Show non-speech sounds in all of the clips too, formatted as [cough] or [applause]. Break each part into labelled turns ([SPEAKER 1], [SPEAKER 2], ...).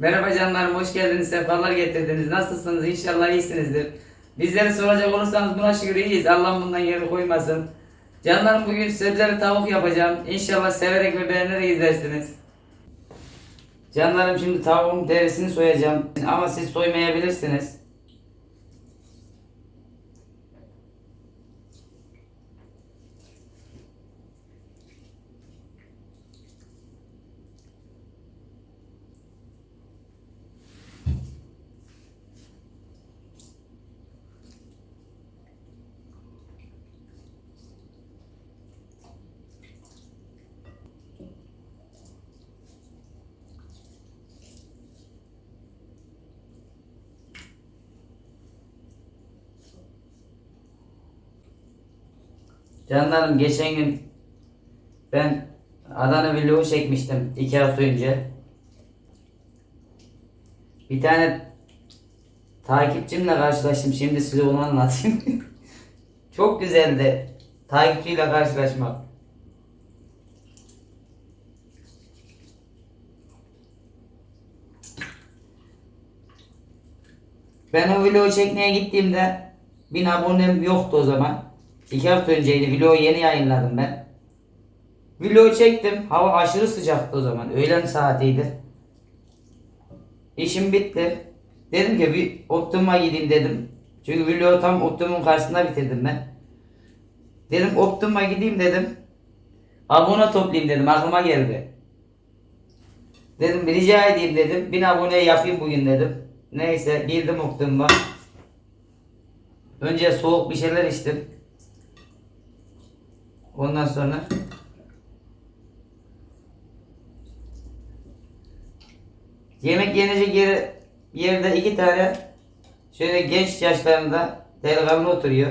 [SPEAKER 1] Merhaba canlarım, hoş geldiniz, sefalar getirdiniz. Nasılsınız? İnşallah iyisinizdir. Bizleri soracak olursanız buna şükür iyiyiz. Allah bundan geri koymasın. Canlarım bugün sebzeli tavuk yapacağım. İnşallah severek ve beğenerek izlersiniz. Canlarım şimdi tavuğun derisini soyacağım. Ama siz soymayabilirsiniz. Canlarım geçen gün ben Adana vlogu çekmiştim iki hafta önce. Bir tane takipçimle karşılaştım. Şimdi size onu anlatayım. [laughs] Çok güzeldi. Takipçiyle karşılaşmak. Ben o vlogu çekmeye gittiğimde bin abonem yoktu o zaman. İki hafta önceydi. Vlogu yeni yayınladım ben. Vlogu çektim. Hava aşırı sıcaktı o zaman. Öğlen saatiydi. İşim bitti. Dedim ki bir Optimum'a gideyim dedim. Çünkü vlogu tam Optimum'un karşısında bitirdim ben. Dedim Optimum'a gideyim dedim. Abone toplayayım dedim. Aklıma geldi. Dedim rica edeyim dedim. Bin abone yapayım bugün dedim. Neyse girdim Optimum'a. Önce soğuk bir şeyler içtim. Ondan sonra yemek yenecek yere, yerde iki tane şöyle genç yaşlarında delikanlı oturuyor.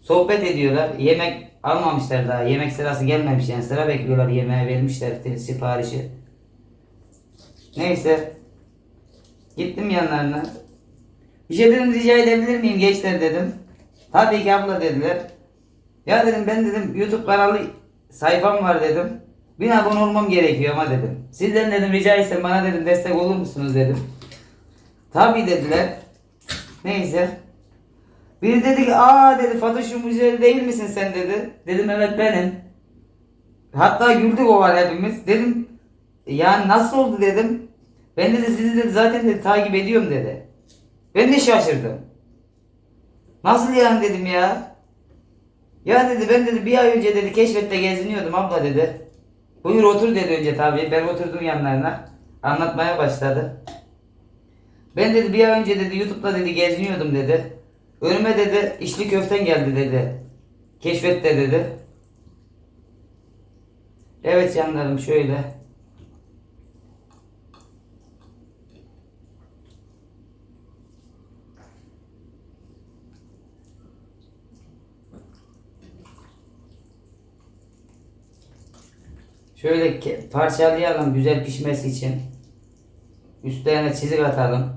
[SPEAKER 1] Sohbet ediyorlar. Yemek almamışlar daha. Yemek sırası gelmemiş yani sıra bekliyorlar. Yemeğe vermişler siparişi. Neyse. Gittim yanlarına. Bir şey dedim rica edebilir miyim gençler dedim. Tabii ki abla dediler. Ya dedim ben dedim YouTube kanalı sayfam var dedim. Bin abone olmam gerekiyor ama dedim. Sizden dedim rica etsem bana dedim destek olur musunuz dedim. Tabii dediler. Neyse. Biri dedi ki aa dedi Fatoş'un üzeri değil misin sen dedi. Dedim evet benim. Hatta güldük o var hepimiz. Dedim yani nasıl oldu dedim. Ben dedi sizi dedi zaten dedi takip ediyorum dedi. Ben de şaşırdım. Nasıl yani dedim ya. Ya dedi ben dedi bir ay önce dedi keşfette geziniyordum abla dedi. Buyur otur dedi önce tabii. Ben oturdum yanlarına. Anlatmaya başladı. Ben dedi bir ay önce dedi YouTube'da dedi geziniyordum dedi. Önüme dedi içli köften geldi dedi. Keşfette dedi. Evet canlarım şöyle. Şöyle parçalayalım güzel pişmesi için. Üstlerine çizik atalım.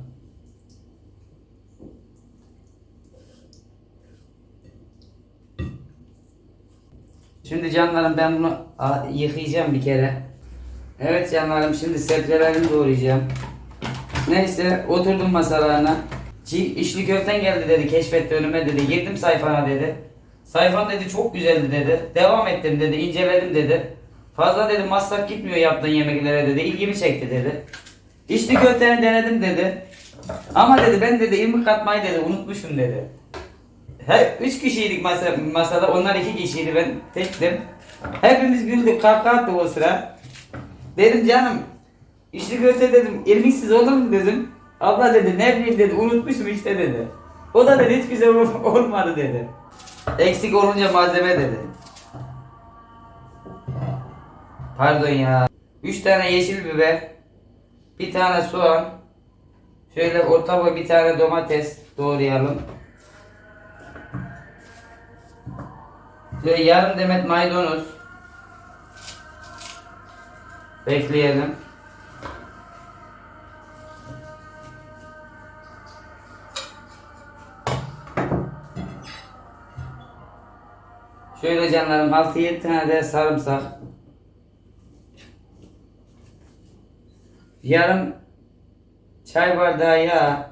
[SPEAKER 1] Şimdi canlarım ben bunu yıkayacağım bir kere. Evet canlarım şimdi sebzelerimi doğrayacağım. Neyse oturdum masalarına. İçli köften geldi dedi keşfetti önüme dedi. Girdim sayfana dedi. Sayfan dedi çok güzeldi dedi. Devam ettim dedi inceledim dedi. Fazla dedi masraf gitmiyor yaptığın yemeklere dedi. İlgimi çekti dedi. İçli köfteni denedim dedi. Ama dedi ben dedi irmik katmayı dedi unutmuşum dedi. He, üç kişiydik masa, masada onlar iki kişiydi ben tektim. Hepimiz güldük kahkaha attık o sıra. Dedim canım içli köfte dedim irmiksiz olur mu dedim. Abla dedi ne bileyim dedi unutmuşum işte dedi. O da dedi hiç güzel ol- [laughs] olmadı dedi. Eksik olunca malzeme dedi. Pardon ya. 3 tane yeşil biber, bir tane soğan, şöyle orta boy bir tane domates doğrayalım. Şöyle yarım demet maydanoz. Bekleyelim. Şöyle canlarım 6-7 tane de sarımsak. Yarım çay bardağı yağ,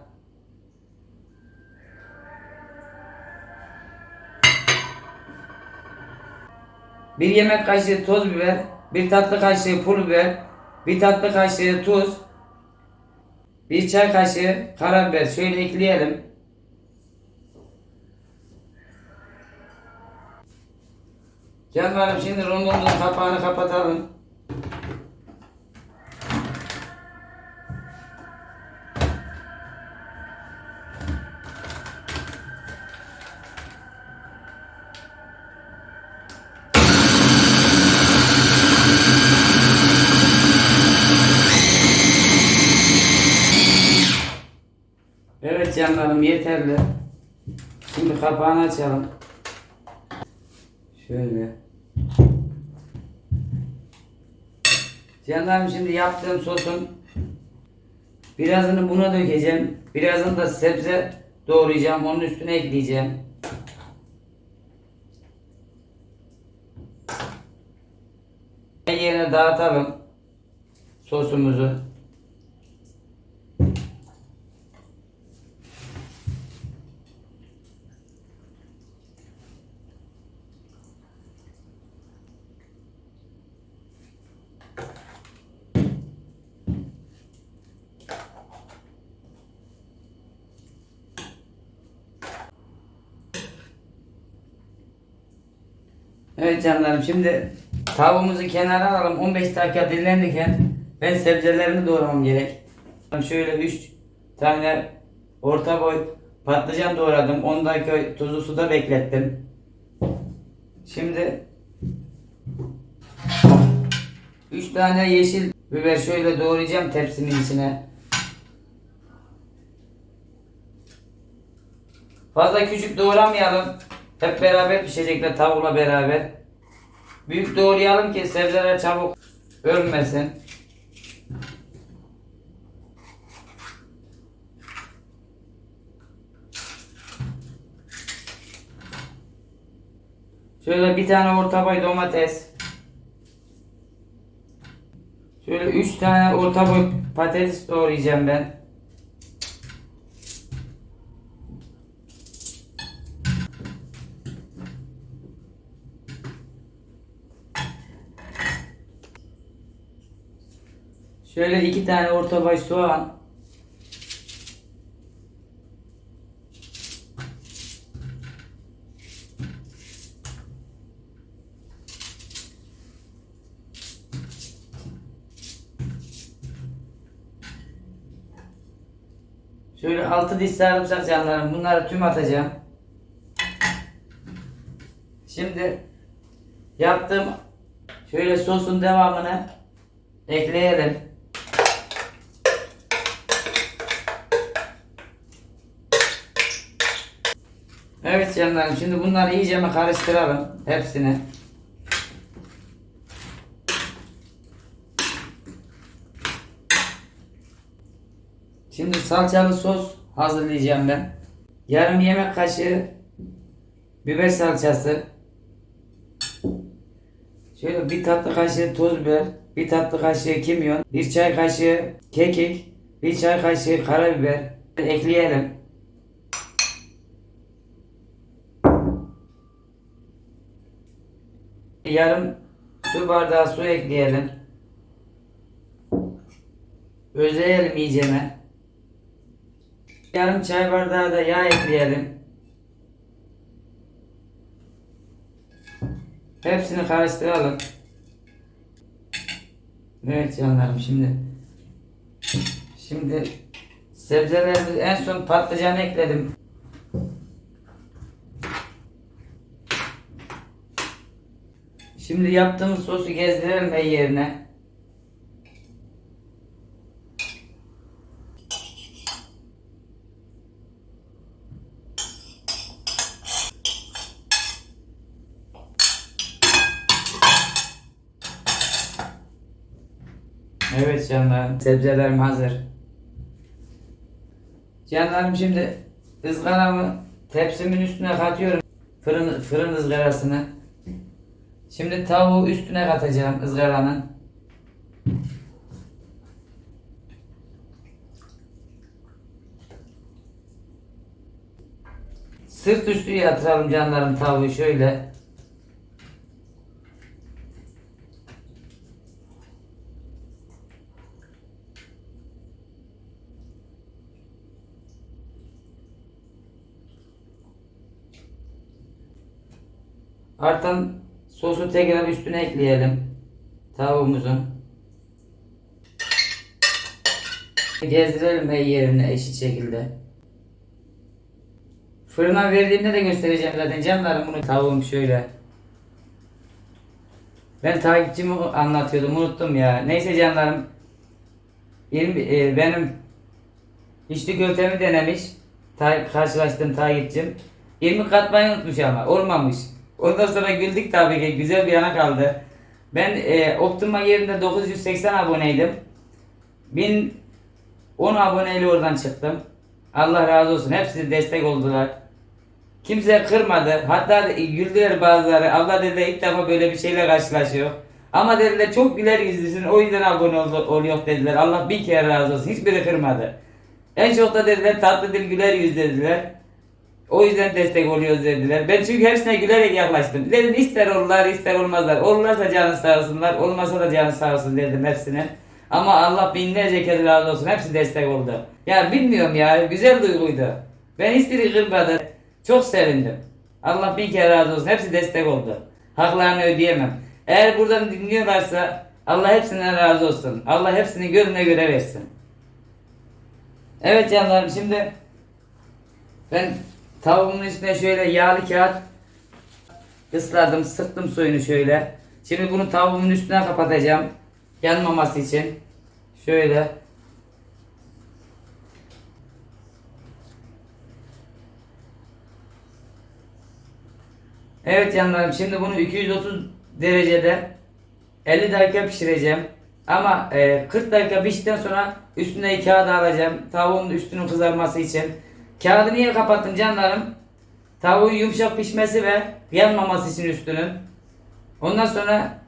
[SPEAKER 1] bir yemek kaşığı toz biber, bir tatlı kaşığı pul biber, bir tatlı kaşığı tuz, bir çay kaşığı karabiber şöyle ekleyelim. Canlarım şimdi rondomuzun kapağını kapatalım. Evet canlarım yeterli. Şimdi kapağını açalım. Şöyle. Canlarım şimdi yaptığım sosun birazını buna dökeceğim. Birazını da sebze doğrayacağım. Onun üstüne ekleyeceğim. Yerine dağıtalım sosumuzu. Evet canlarım şimdi tavuğumuzu kenara alalım 15 dakika dinlenirken ben sebzelerimi doğramam gerek. Şöyle 3 tane orta boy patlıcan doğradım 10 dakika tuzlu suda beklettim. Şimdi 3 tane yeşil biber şöyle doğrayacağım tepsinin içine. Fazla küçük doğramayalım. Hep beraber pişecekler tavukla beraber. Büyük doğrayalım ki sebzeler çabuk ölmesin. Şöyle bir tane orta boy domates. Şöyle üç tane orta boy patates doğrayacağım ben. Şöyle iki tane orta boy soğan. Şöyle altı diş sarımsak canlarım. Bunları tüm atacağım. Şimdi yaptığım şöyle sosun devamını ekleyelim. Evet canlarım şimdi bunları iyice mi karıştıralım hepsini. Şimdi salçalı sos hazırlayacağım ben. Yarım yemek kaşığı biber salçası. Şöyle bir tatlı kaşığı toz biber, bir tatlı kaşığı kimyon, bir çay kaşığı kekik, bir çay kaşığı karabiber ekleyelim. Yarım su bardağı su ekleyelim. Özleyelim iyicene. Yarım çay bardağı da yağ ekleyelim. Hepsini karıştıralım. Evet canlarım şimdi şimdi sebzelerimizi en son patlıcan ekledim. Şimdi yaptığımız sosu gezdirelim her yerine. Evet canlarım, sebzelerim hazır. Canlarım şimdi ızgaramı tepsimin üstüne katıyorum. Fırın, fırın ızgarasını. Şimdi tavuğu üstüne katacağım ızgaranın. Sırt üstü yatıralım canlarım tavuğu şöyle. Artan sosu tekrar üstüne ekleyelim. Tavuğumuzun. Gezdirelim her yerine eşit şekilde. Fırına verdiğimde de göstereceğim zaten canlarım bunu. Tavuğum şöyle. Ben takipçimi anlatıyordum unuttum ya. Neyse canlarım. 20, e, benim içli köftemi denemiş. Ta, karşılaştığım takipçim. 20 katmayı unutmuş ama olmamış. Ondan sonra güldük tabii ki güzel bir yana kaldı. Ben e, Optima yerinde 980 aboneydim. 1010 aboneyle oradan çıktım. Allah razı olsun. Hepsi destek oldular. Kimse kırmadı. Hatta güldüler bazıları. Allah dedi ilk defa böyle bir şeyle karşılaşıyor. Ama dediler çok güler yüzlüsün o yüzden abone ol, oluyor dediler. Allah bir kere razı olsun. Hiçbiri kırmadı. En çok da dediler tatlı dil güler yüz dediler. O yüzden destek oluyoruz dediler. Ben çünkü hepsine gülerek yaklaştım. Dedim ister olurlar ister olmazlar. Olurlarsa canı sağ olsunlar. Olmazsa da canı sağ olsun dedim hepsine. Ama Allah binlerce kere razı olsun. Hepsi destek oldu. Ya bilmiyorum ya. Güzel duyguydu. Ben hiçbiri kırmadı. Çok sevindim. Allah bin kere razı olsun. Hepsi destek oldu. Haklarını ödeyemem. Eğer buradan dinliyorlarsa Allah hepsinden razı olsun. Allah hepsini gönlüne göre versin. Evet canlarım şimdi ben tavuğumun üstüne şöyle yağlı kağıt ısladım, sıktım suyunu şöyle. Şimdi bunu tavuğumun üstüne kapatacağım. Yanmaması için. Şöyle. Evet canlarım şimdi bunu 230 derecede 50 dakika pişireceğim. Ama e, 40 dakika piştikten sonra üstüne kağıdı alacağım. Tavuğun üstünün kızarması için. Kağıdı niye kapattım canlarım? Tavuğun yumuşak pişmesi ve yanmaması için üstünün. Ondan sonra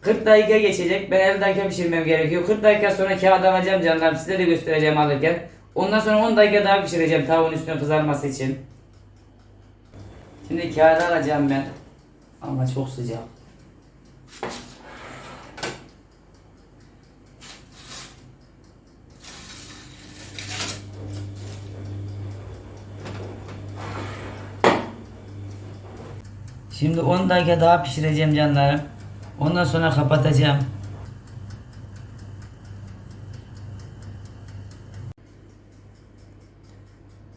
[SPEAKER 1] 40 dakika geçecek. Ben 50 dakika pişirmem gerekiyor. 40 dakika sonra kağıdı alacağım canlarım. Size de göstereceğim alırken. Ondan sonra 10 dakika daha pişireceğim tavuğun üstünün kızarması için. Şimdi kağıdı alacağım ben. Ama çok sıcak. Şimdi 10 dakika daha pişireceğim canlarım. Ondan sonra kapatacağım.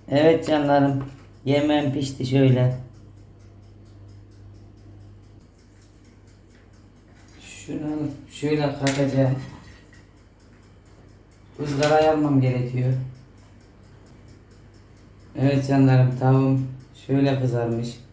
[SPEAKER 1] Evet canlarım. Yemeğim pişti şöyle. Şunu şöyle katacağım. Izgaraya almam gerekiyor. Evet canlarım tavuğum şöyle kızarmış.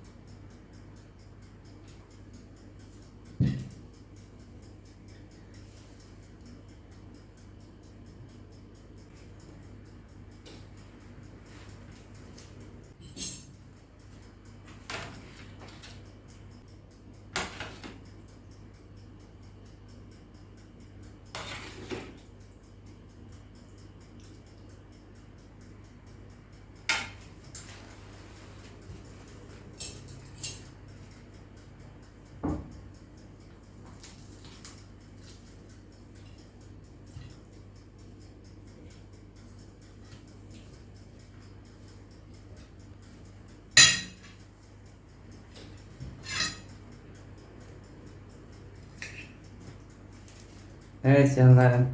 [SPEAKER 1] Evet canlarım.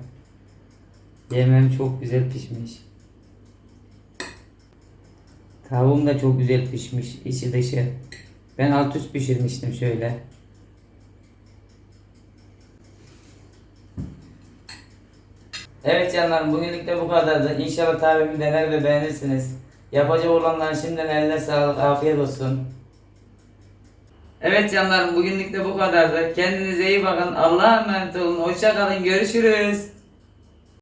[SPEAKER 1] Yemeğim çok güzel pişmiş. Tavuğum da çok güzel pişmiş içi dışı. Ben alt üst pişirmiştim şöyle. Evet canlarım bugünlük de bu kadardı. İnşallah tarifimi dener ve beğenirsiniz. Yapacak olanların şimdiden eline sağlık, afiyet olsun. Evet canlarım bugünlük de bu kadardı. Kendinize iyi bakın. Allah'a emanet olun. Hoşça kalın. Görüşürüz.